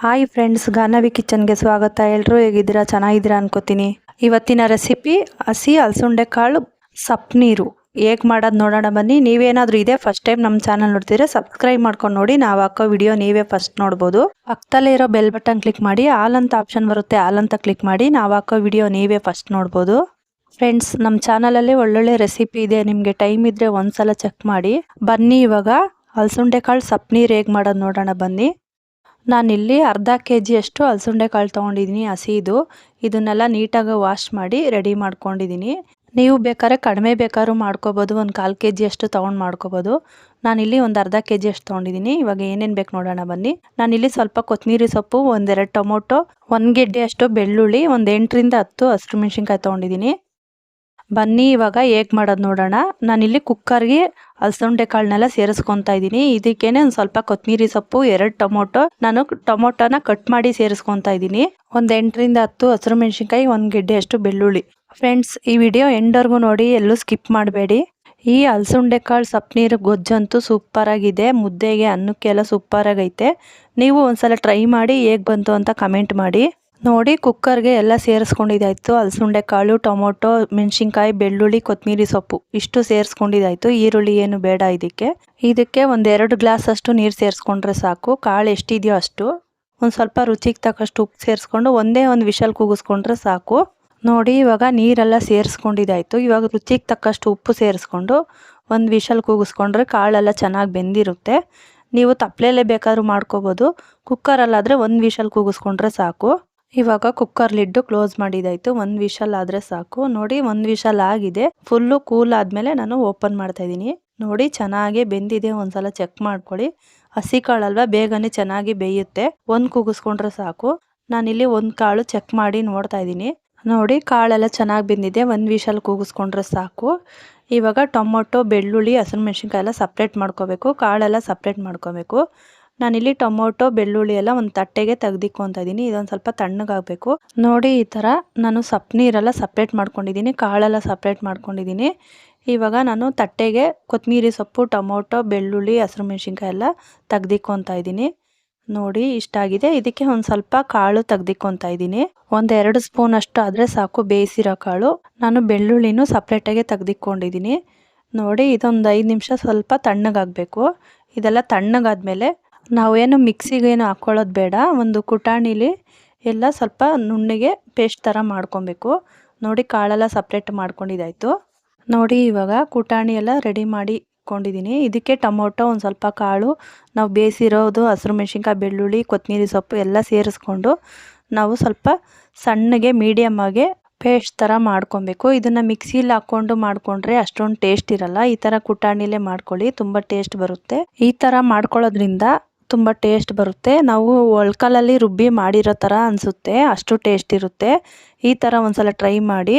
Hi friends Ganavi ಕಿಚನ್ಗೆ ಸ್ವಾಗತ. ಎಲ್ಲರೂ ಹೇಗಿದ್ದೀರಾ? ಚೆನ್ನಾಗಿದ್ದೀರಾ ಅನ್ಕೋತೀನಿ. ಇವತ್ತಿನ ರೆಸಿಪಿ ಹಸಿ ಅಲಸಂಡೆ ಕಾಳು ಸಪ್ನೀರು ಹೇಗೆ ಮಾಡೋದು ನೋಡೋಣ ಬನ್ನಿ. ನೀವೇನಾದರೂ ಇದೇ ಫಸ್ಟ್ ಟೈಮ್ ನಮ್ಮ ಚಾನಲ್ ನೋಡ್ತಿದ್ರೆ ಸಬ್ಸ್ಕ್ರೈಬ್ ಮಾಡ್ಕೊಂಡು ನೋಡಿ. ನಾವು ಹಾಕೋ ವಿಡಿಯೋ ನೀವೇ ಫಸ್ಟ್ ನೋಡ್ಬೋದು. ಪಕ್ಕದಲ್ಲೇ ಇರೋ ಬೆಲ್ ಬಟನ್ ಕ್ಲಿಕ್ ಮಾಡಿ ಆಲ್ ಅಂತ ಆಪ್ಷನ್ ಬರುತ್ತೆ ಆಲ್ ಅಂತ ಕ್ಲಿಕ್ ಮಾಡಿ, ನಾವು ಹಾಕೋ ವಿಡಿಯೋ ನೀವೇ ಫಸ್ಟ್ ನೋಡ್ಬೋದು. ಫ್ರೆಂಡ್ಸ್ ನಮ್ಮ ಚಾನಲಲ್ಲಿ ಒಳ್ಳೊಳ್ಳೆ ರೆಸಿಪಿ ಇದೆ. ನಿಮಗೆ ಟೈಮ್ ಇದ್ದರೆ ಒಂದು ಸಲ ಚೆಕ್ ಮಾಡಿ. ಬನ್ನಿ ಇವಾಗ. ಅಲಸಂಡೆ ಕಾಳು ಸಪ್ನೀರು ಹೇಗೆ ಮಾಡೋದು ನೋಡೋಣ ಬನ್ನಿ. ನಾನಿಲ್ಲಿ ಅರ್ಧ ಕೆ ಜಿಯಷ್ಟು ಅಲಸಂಡೆ ಕಾಳು ತೊಗೊಂಡಿದ್ದೀನಿ ಹಸಿದು. ಇದನ್ನೆಲ್ಲ ನೀಟಾಗಿ ವಾಶ್ ಮಾಡಿ ರೆಡಿ ಮಾಡ್ಕೊಂಡಿದ್ದೀನಿ ನೀವು ಬೇಕಾದ್ರೆ ಕಡಿಮೆ ಬೇಕಾದ್ರೂ ಮಾಡ್ಕೋಬೋದು, ಒಂದು ಕಾಲು ಕೆ ಜಿಯಷ್ಟು ತೊಗೊಂಡು ಮಾಡ್ಕೋಬೋದು. ನಾನಿಲ್ಲಿ ಒಂದು ಅರ್ಧ ಕೆ ಜಿಯಷ್ಟು ತೊಗೊಂಡಿದ್ದೀನಿ ಇವಾಗ ಏನೇನು ಬೇಕು ನೋಡೋಣ ಬನ್ನಿ. ನಾನಿಲ್ಲಿ ಸ್ವಲ್ಪ ಕೊತ್ತಂಬರಿ ಸೊಪ್ಪು, ಒಂದೆರಡು ಟೊಮೊಟೊ, ಒಂದು ಗೆಡ್ಡೆಯಷ್ಟು ಬೆಳ್ಳುಳ್ಳಿ, ಒಂದು ಎಂಟರಿಂದ ಹತ್ತು ಹಸಿರು ಮೆಣಸಿನ್ಕಾಯಿ ತೊಗೊಂಡಿದ್ದೀನಿ ಬನ್ನಿ, ಇವಾಗ ಹೇಗೆ ಮಾಡೋದು ನೋಡೋಣ. ನಾನಿಲ್ಲಿ ಕುಕ್ಕರ್ಗೆ ಅಲಸಂಡೆ ಕಾಳನ್ನೆಲ್ಲ ಸೇರಿಸ್ಕೊತಾ ಇದ್ದೀನಿ. ಇದಕ್ಕೇನೆ ಒಂದು ಸ್ವಲ್ಪ ಕೊತ್ತಂಬರಿ ಸೊಪ್ಪು, ಎರಡು ಟೊಮೊಟೊ. ನಾನು ಟೊಮೊಟೊನ ಕಟ್ ಮಾಡಿ ಸೇರಿಸ್ಕೊತಾ ಇದ್ದೀನಿ. ಒಂದು ಎಂಟರಿಂದ ಹತ್ತು ಹಸಿರು ಮೆಣಸಿನ್ಕಾಯಿ, ಒಂದು ಗೆಡ್ಡೆಯಷ್ಟು ಬೆಳ್ಳುಳ್ಳಿ. ಫ್ರೆಂಡ್ಸ್, ಈ ವಿಡಿಯೋ ಎಂಡರ್ಗೂ ನೋಡಿ, ಎಲ್ಲೂ ಸ್ಕಿಪ್ ಮಾಡಬೇಡಿ. ಈ ಅಲಸಂಡೆ ಕಾಳು ಸಪ್ನೀರು ಗೊಜ್ಜಂತೂ ಸೂಪರಾಗಿದೆ. ಮುದ್ದೆಗೆ ಅನ್ನಕ್ಕೆಲ್ಲ ಸೂಪರಾಗೈತೆ. ನೀವು ಒಂದ್ಸಲ ಟ್ರೈ ಮಾಡಿ, ಹೇಗೆ ಬಂತು ಅಂತ ಕಮೆಂಟ್ ಮಾಡಿ. ನೋಡಿ ಕುಕ್ಕರ್ಗೆ ಎಲ್ಲ ಸೇರಿಸ್ಕೊಂಡಿದ್ದಾಯಿತು. ಅಲಸಂಡೆ ಕಾಳು ಟೊಮೊಟೊ, ಮೆಣಸಿನ್ಕಾಯಿ, ಬೆಳ್ಳುಳ್ಳಿ ಕೊತ್ತಂಬರಿ ಸೊಪ್ಪು ಇಷ್ಟು ಸೇರಿಸ್ಕೊಂಡಿದ್ದಾಯಿತು. ಈರುಳ್ಳಿ ಏನು ಬೇಡ ಇದಕ್ಕೆ. ಇದಕ್ಕೆ ಒಂದೆರಡು ಗ್ಲಾಸ್ ಅಷ್ಟು ನೀರು ಸೇರಿಸ್ಕೊಂಡ್ರೆ ಸಾಕು. ಕಾಳು ಎಷ್ಟಿದೆಯೋ ಅಷ್ಟು. ಒಂದು ಸ್ವಲ್ಪ ರುಚಿಗೆ ತಕ್ಕಷ್ಟು ಉಪ್ಪು ಸೇರಿಸ್ಕೊಂಡು ಒಂದೇ ಒಂದು ವಿಷಲ್ ಕೂಗಿಸ್ಕೊಂಡ್ರೆ ಸಾಕು. ನೋಡಿ, ಇವಾಗ ನೀರೆಲ್ಲ ಸೇರಿಸ್ಕೊಂಡಿದ್ದಾಯಿತು. ಇವಾಗ ರುಚಿಗೆ ತಕ್ಕಷ್ಟು ಉಪ್ಪು ಸೇರಿಸ್ಕೊಂಡು ಒಂದು ವಿಷಲ್ ಕೂಗಿಸ್ಕೊಂಡ್ರೆ ಕಾಳೆಲ್ಲ ಚೆನ್ನಾಗಿ ಬೆಂದಿರುತ್ತೆ. ನೀವು ತಪ್ಪಲೆಲ್ಲೇ ಬೇಕಾದ್ರೂ ಮಾಡ್ಕೋಬೋದು. ಕುಕ್ಕರಲ್ಲಾದರೆ ಒಂದು ವಿಷಲ್ ಕೂಗಿಸ್ಕೊಂಡ್ರೆ ಸಾಕು. ಇವಾಗ ಕುಕ್ಕರ್ ಲಿಡ್ಡು ಕ್ಲೋಸ್ ಮಾಡಿದಾಯ್ತು. ಒಂದು ವಿಷಲ್ ಆದರೆ ಸಾಕು. ನೋಡಿ, ಒಂದು ವಿಷಲ್ ಆಗಿದೆ. ಫುಲ್ಲು ಕೂಲ್ ಆದಮೇಲೆ ನಾನು ಓಪನ್ ಮಾಡ್ತಾ ಇದ್ದೀನಿ. ನೋಡಿ, ಚೆನ್ನಾಗಿ ಬೆಂದಿದೆ. ಒಂದ್ಸಲ ಚೆಕ್ ಮಾಡ್ಕೊಳ್ಳಿ. ಹಸಿ ಕಾಳಲ್ವ? ಬೇಗನೆ ಚೆನ್ನಾಗಿ ಬೇಯುತ್ತೆ. ಒಂದು ಕೂಗಿಸ್ಕೊಂಡ್ರೆ ಸಾಕು. ನಾನಿಲ್ಲಿ ಒಂದು ಕಾಳು ಚೆಕ್ ಮಾಡಿ ನೋಡ್ತಾ ಇದ್ದೀನಿ. ನೋಡಿ, ಕಾಳೆಲ್ಲ ಚೆನ್ನಾಗಿ ಬೆಂದಿದೆ. ಒಂದು ವಿಷಲ್ ಕೂಗಿಸ್ಕೊಂಡ್ರೆ ಸಾಕು. ಇವಾಗ ಟೊಮೊಟೊ, ಬೆಳ್ಳುಳ್ಳಿ, ಹಸಿರು ಮೆಣಸಿನ್ಕಾಯಿ ಎಲ್ಲ ಸಪ್ರೇಟ್ ಮಾಡ್ಕೋಬೇಕು. ಕಾಳೆಲ್ಲ ಸಪ್ರೇಟ್ ಮಾಡ್ಕೋಬೇಕು. ನಾನಿಲ್ಲಿ ಟೊಮೊಟೊ, ಬೆಳ್ಳುಳ್ಳಿ ಎಲ್ಲ ಒಂದು ತಟ್ಟೆಗೆ ತೆಗ್ದಿಕ್ಕೊತಾ ಇದ್ದೀನಿ ಇದೊಂದು ಸ್ವಲ್ಪ ತಣ್ಣಗಾಗಬೇಕು. ನೋಡಿ ಈ ಥರ ನಾನು ಸಪ್ ನೀರೆಲ್ಲ ಸಪ್ರೇಟ್ ಮಾಡ್ಕೊಂಡಿದ್ದೀನಿ ಕಾಳೆಲ್ಲ ಸಪ್ರೇಟ್ ಮಾಡ್ಕೊಂಡಿದ್ದೀನಿ ಇವಾಗ ನಾನು ತಟ್ಟೆಗೆ ಕೊತ್ತಂಬರಿ ಸೊಪ್ಪು, ಟೊಮೊಟೊ, ಬೆಳ್ಳುಳ್ಳಿ, ಹಸಿರು ಮೆಣಸಿನ್ಕಾಯಿ ಎಲ್ಲ ತೆಗ್ದಿಕ್ಕೊತಾ ಇದ್ದೀನಿ ನೋಡಿ ಇಷ್ಟ ಆಗಿದೆ. ಇದಕ್ಕೆ ಒಂದು ಸ್ವಲ್ಪ ಕಾಳು ತೆಗ್ದಿಕ್ಕೊತಾ ಇದ್ದೀನಿ ಒಂದೆರಡು ಸ್ಪೂನ್ ಅಷ್ಟು ಆದರೆ ಸಾಕು ಬೇಯಿಸಿರೋ ಕಾಳು. ನಾನು ಬೆಳ್ಳುಳ್ಳಿನೂ ಸಪ್ರೇಟಾಗೆ ತೆಗ್ದಿಕ್ಕೊಂಡಿದ್ದೀನಿ ನೋಡಿ ಇದೊಂದು ಐದು ನಿಮಿಷ ಸ್ವಲ್ಪ ತಣ್ಣಗಾಗಬೇಕು. ಇದೆಲ್ಲ ತಣ್ಣಗಾದ್ಮೇಲೆ ನಾವೇನು ಮಿಕ್ಸಿಗೇನು ಹಾಕ್ಕೊಳ್ಳೋದು ಬೇಡ. ಒಂದು ಕುಟಾಣಿಲಿ ಎಲ್ಲ ಸ್ವಲ್ಪ ನುಣ್ಣಗೆ ಪೇಸ್ಟ್ ಥರ ಮಾಡ್ಕೊಬೇಕು. ನೋಡಿ ಕಾಳೆಲ್ಲ ಸಪ್ರೇಟ್ ಮಾಡ್ಕೊಂಡಿದ್ದಾಯಿತು. ನೋಡಿ ಇವಾಗ ಕುಟಾಣಿ ಎಲ್ಲ ರೆಡಿ ಮಾಡಿ ಇಟ್ಕೊಂಡಿದ್ದೀನಿ ಇದಕ್ಕೆ ಟೊಮೊಟೊ ಒಂದು ಸ್ವಲ್ಪ ಕಾಳು, ನಾವು ಬೇಯಿಸಿರೋದು ಹಸಿರು ಮೆಣಸಿನ್ಕಾಯಿ, ಬೆಳ್ಳುಳ್ಳಿ ಕೊತ್ತಂಬರಿ ಸೊಪ್ಪು ಎಲ್ಲ ಸೇರಿಸ್ಕೊಂಡು ನಾವು ಸ್ವಲ್ಪ ಸಣ್ಣಗೆ ಮೀಡಿಯಮ್ಮಾಗೆ ಪೇಸ್ಟ್ ಥರ ಮಾಡ್ಕೊಬೇಕು. ಇದನ್ನು ಮಿಕ್ಸಿಲಿ ಹಾಕ್ಕೊಂಡು ಮಾಡಿಕೊಂಡ್ರೆ ಅಷ್ಟೊಂದು ಟೇಸ್ಟ್ ಇರಲ್ಲ. ಈ ಥರ ಕುಟಾಣಿಲೇ ಮಾಡ್ಕೊಳ್ಳಿ, ತುಂಬ ಟೇಸ್ಟ್ ಬರುತ್ತೆ. ಈ ಥರ ಮಾಡ್ಕೊಳ್ಳೋದ್ರಿಂದ ತುಂಬ ಟೇಸ್ಟ್ ಬರುತ್ತೆ. ನಾವು ಒಳ್ಕಲಲ್ಲಿ ರುಬ್ಬಿ ಮಾಡಿರೋ ಥರ ಅನಿಸುತ್ತೆ. ಅಷ್ಟು ಟೇಸ್ಟ್ ಇರುತ್ತೆ. ಈ ಥರ ಒಂದ್ಸಲ ಟ್ರೈ ಮಾಡಿ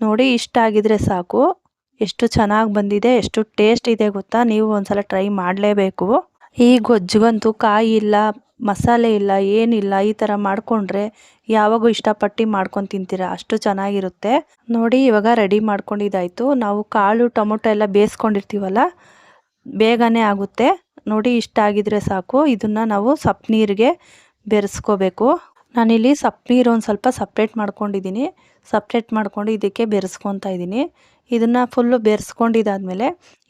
ನೋಡಿ ಇಷ್ಟ ಆಗಿದ್ರೆ ಸಾಕು. ಎಷ್ಟು ಚೆನ್ನಾಗಿ ಬಂದಿದೆ, ಎಷ್ಟು ಟೇಸ್ಟ್ ಇದೆ ಗೊತ್ತಾ? ನೀವು ಒಂದ್ಸಲ ಟ್ರೈ ಮಾಡಲೇಬೇಕು. ಈ ಗೊಜ್ಜಿಗಂತೂ ಕಾಯಿ ಇಲ್ಲ, ಮಸಾಲೆ ಇಲ್ಲ, ಏನಿಲ್ಲ, ಈ ಥರ ಮಾಡಿಕೊಂಡ್ರೆ ಯಾವಾಗೂ ಇಷ್ಟಪಟ್ಟು ಮಾಡ್ಕೊಂಡು ತಿಂತೀರ? ಅಷ್ಟು ಚೆನ್ನಾಗಿರುತ್ತೆ. ನೋಡಿ, ಇವಾಗ ರೆಡಿ ಮಾಡ್ಕೊಂಡಿದ್ದಾಯಿತು. ನಾವು ಕಾಳು, ಟೊಮೊಟೊ ಎಲ್ಲ ಬೇಯಿಸ್ಕೊಂಡಿರ್ತೀವಲ್ಲ ಬೇಗನೆ ಆಗುತ್ತೆ. ನೋಡಿ ಇಷ್ಟ ಆಗಿದ್ರೆ ಸಾಕು. ಇದನ್ನು ನಾವು ಸಪ್ ನೀರಿಗೆ ಬೆರೆಸ್ಕೋಬೇಕು. ನಾನಿಲ್ಲಿ ಸಪ್ ನೀರು ಒಂದು ಸ್ವಲ್ಪ ಸಪ್ರೇಟ್ ಮಾಡ್ಕೊಂಡಿದ್ದೀನಿ ಸಪ್ರೇಟ್ ಮಾಡ್ಕೊಂಡು ಇದಕ್ಕೆ ಬೆರೆಸ್ಕೊತಾ ಇದ್ದೀನಿ ಇದನ್ನು ಫುಲ್ಲು ಬೆರೆಸ್ಕೊಂಡಿದ್ದಾದಮೇಲೆ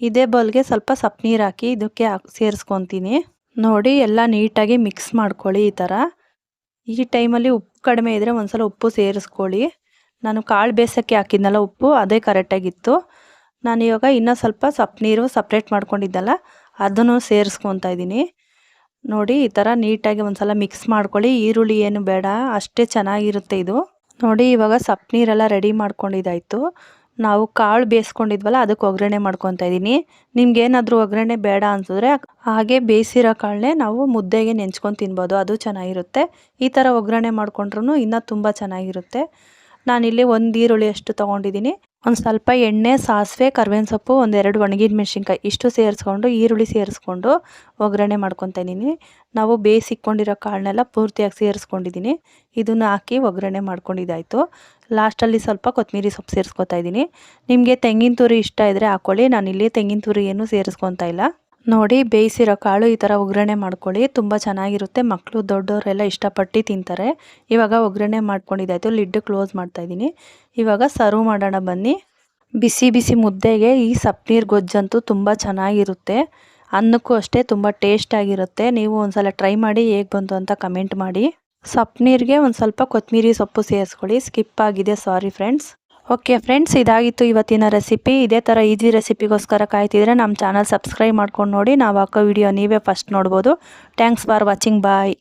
ಇದೇ ಬೌಲ್ಗೆ ಸ್ವಲ್ಪ ಸಪ್ ನೀರು ಹಾಕಿ ಇದಕ್ಕೆ ಸೇರಿಸ್ಕೊತೀನಿ. ನೋಡಿ ಎಲ್ಲ ನೀಟಾಗಿ ಮಿಕ್ಸ್ ಮಾಡ್ಕೊಳ್ಳಿ ಈ ಥರ ಈ ಟೈಮಲ್ಲಿ ಉಪ್ಪು ಕಡಿಮೆ ಇದ್ದರೆ ಒಂದ್ಸಲ ಉಪ್ಪು ಸೇರಿಸ್ಕೊಳ್ಳಿ. ನಾನು ಕಾಳು ಬೇಸಕ್ಕೆ ಹಾಕಿದ್ನಲ್ಲ ಉಪ್ಪು, ಅದೇ ಕರೆಕ್ಟಾಗಿತ್ತು ನಾನು ಇವಾಗ ಇನ್ನೂ ಸ್ವಲ್ಪ ಸಪ್ ನೀರು ಸಪ್ರೇಟ್ ಮಾಡ್ಕೊಂಡಿದ್ದಲ್ಲ ಅದನ್ನು ಸೇರಿಸ್ಕೊತಾ ಇದ್ದೀನಿ. ನೋಡಿ, ಈ ಥರ ನೀಟಾಗಿ ಒಂದು ಸಲ ಮಿಕ್ಸ್ ಮಾಡ್ಕೊಳ್ಳಿ. ಈರುಳ್ಳಿ ಏನು ಬೇಡ, ಅಷ್ಟೇ ಚೆನ್ನಾಗಿರುತ್ತೆ ಇದು. ನೋಡಿ, ಇವಾಗ ಸಪ್ ನೀರೆಲ್ಲ ರೆಡಿ ಮಾಡ್ಕೊಂಡಿದ್ದಾಯಿತು. ನಾವು ಕಾಳು ಬೇಯಿಸ್ಕೊಂಡಿದ್ವಲ್ಲ, ಅದಕ್ಕೆ ಒಗ್ಗರಣೆ ಮಾಡ್ಕೊತಾ ಇದ್ದೀನಿ. ನಿಮ್ಗೇನಾದರೂ ಒಗ್ಗರಣೆ ಬೇಡ ಅನ್ಸಿದ್ರೆ, ಹಾಗೆ ಬೇಯಿಸಿರೋ ಕಾಳನ್ನೇ ನಾವು ಮುದ್ದೆಗೆ ನೆಂಚ್ಕೊಂಡು ತಿನ್ಬೋದು. ಅದು ಚೆನ್ನಾಗಿರುತ್ತೆ. ಈ ಥರ ಒಗ್ಗರಣೆ ಮಾಡ್ಕೊಂಡ್ರೂ ಇನ್ನೂ ತುಂಬ ಚೆನ್ನಾಗಿರುತ್ತೆ. ನಾನಿಲ್ಲಿ ಒಂದು ಈರುಳ್ಳಿ ಅಷ್ಟು ತೊಗೊಂಡಿದ್ದೀನಿ. ಒಂದು ಸ್ವಲ್ಪ ಎಣ್ಣೆ, ಸಾಸಿವೆ, ಕರ್ಬೇವಿನ ಸೊಪ್ಪು ಒಂದೆರಡು ಒಣಗಿದ ಮೆಣಸಿನ್ಕಾಯಿ ಇಷ್ಟು ಸೇರಿಸ್ಕೊಂಡು, ಈರುಳ್ಳಿ ಸೇರಿಸ್ಕೊಂಡು ಒಗ್ಗರಣೆ ಮಾಡ್ಕೊತಾಯಿದ್ದೀನಿ ನಾವು ಬೇಯಿಸಿಕ್ಕೊಂಡಿರೋ ಕಾಳನ್ನೆಲ್ಲ ಪೂರ್ತಿಯಾಗಿ ಸೇರಿಸ್ಕೊಂಡಿದ್ದೀನಿ ಇದನ್ನು ಹಾಕಿ ಒಗ್ಗರಣೆ ಮಾಡ್ಕೊಂಡಿದ್ದಾಯಿತು ಲಾಸ್ಟಲ್ಲಿ ಸ್ವಲ್ಪ ಕೊತ್ತಂಬರಿ ಸೊಪ್ಪು ಸೇರಿಸ್ಕೊತಾ ಇದ್ದೀನಿ ನಿಮಗೆ ತೆಂಗಿನ ತುರಿ ಇಷ್ಟ ಇದ್ದರೆ ಹಾಕ್ಕೊಳ್ಳಿ ನಾನಿಲ್ಲಿ ತೆಂಗಿನ ತುರಿ ಏನೂ ಸೇರಿಸ್ಕೊತಾ ಇಲ್ಲ. ನೋಡಿ, ಬೇಯಿಸಿರೋ ಕಾಳು ಈ ಥರ ಒಗ್ಗರಣೆ ಮಾಡ್ಕೊಳ್ಳಿ. ತುಂಬ ಚೆನ್ನಾಗಿರುತ್ತೆ. ಮಕ್ಕಳು ದೊಡ್ಡವರೆಲ್ಲ ಇಷ್ಟಪಟ್ಟು ತಿಂತಾರೆ. ಇವಾಗ ಒಗ್ಗರಣೆ ಮಾಡ್ಕೊಂಡಿದ್ದಾಯಿತು ಲಿಡ್ ಕ್ಲೋಸ್ ಮಾಡ್ತಾಯಿದ್ದೀನಿ ಇವಾಗ ಸರ್ವ್ ಮಾಡೋಣ ಬನ್ನಿ. ಬಿಸಿ ಬಿಸಿ ಮುದ್ದೆಗೆ ಈ ಸಪ್ನೀರ್ ಗೊಜ್ಜಂತೂ ತುಂಬ ಚೆನ್ನಾಗಿರುತ್ತೆ. ಅನ್ನಕ್ಕೂ ಅಷ್ಟೇ ತುಂಬ ಟೇಸ್ಟಾಗಿರುತ್ತೆ ನೀವು ಒಂದ್ಸಲ ಟ್ರೈ ಮಾಡಿ ಹೇಗೆ ಬಂತು ಅಂತ ಕಮೆಂಟ್ ಮಾಡಿ. ಸಪ್ನೀರಿಗೆ ಒಂದು ಸ್ವಲ್ಪ ಕೊತ್ತಂಬರಿ ಸೊಪ್ಪು ಸೇರಿಸ್ಕೊಳ್ಳಿ. ಸ್ಕಿಪ್ ಆಗಿದೆ. Sorry friends. ಓಕೆ ಫ್ರೆಂಡ್ಸ್ ಇದಾಗಿತ್ತು ಇವತ್ತಿನ ರೆಸಿಪಿ ಇದೇ ಥರ ಈಜಿ ರೆಸಿಪಿಗೋಸ್ಕರ ಕಾಯ್ತಿದ್ರೆ ನಮ್ಮ ಚಾನಲ್ ಸಬ್ಸ್ಕ್ರೈಬ್ ಮಾಡ್ಕೊಂಡು ನೋಡಿ. ನಾವು ಹಾಕೋ ವಿಡಿಯೋ ನೀವೇ ಫಸ್ಟ್ ನೋಡ್ಬೋದು. Thanks for watching bye